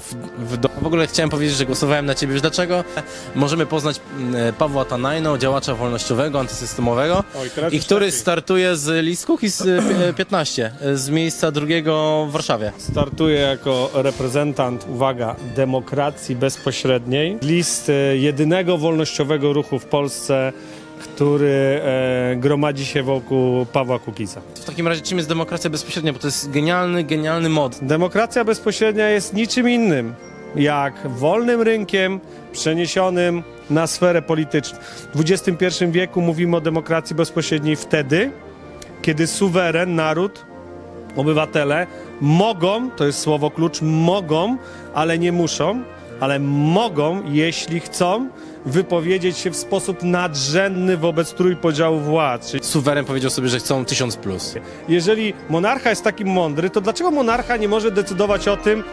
w, w, do... w ogóle chciałem powiedzieć, że głosowałem na ciebie. Wiesz dlaczego? Możemy poznać mm, Pawła Tanajno, działacza wolnościowego, antysystemowego Oj, teraz i już który lepiej. startuje z list pi- y, 15 y, z miejsca drugiego w Warszawie. Startuję jako reprezentant, uwaga, demokracji bezpośredniej. List e, jedynego wolnościowego ruchu w Polsce, który e, gromadzi się wokół Pawła Kukiza. W takim razie czym jest demokracja bezpośrednia? Bo to jest genialny, genialny mod. Demokracja bezpośrednia jest niczym innym jak wolnym rynkiem przeniesionym na sferę polityczną. W XXI wieku mówimy o demokracji bezpośredniej wtedy, kiedy suweren, naród, obywatele mogą, to jest słowo klucz, mogą, ale nie muszą, ale mogą, jeśli chcą, wypowiedzieć się w sposób nadrzędny wobec trójpodziału władz. Czyli Suweren powiedział sobie, że chcą 1000 plus. jeżeli monarcha jest taki mądry, to dlaczego monarcha nie może decydować o tym,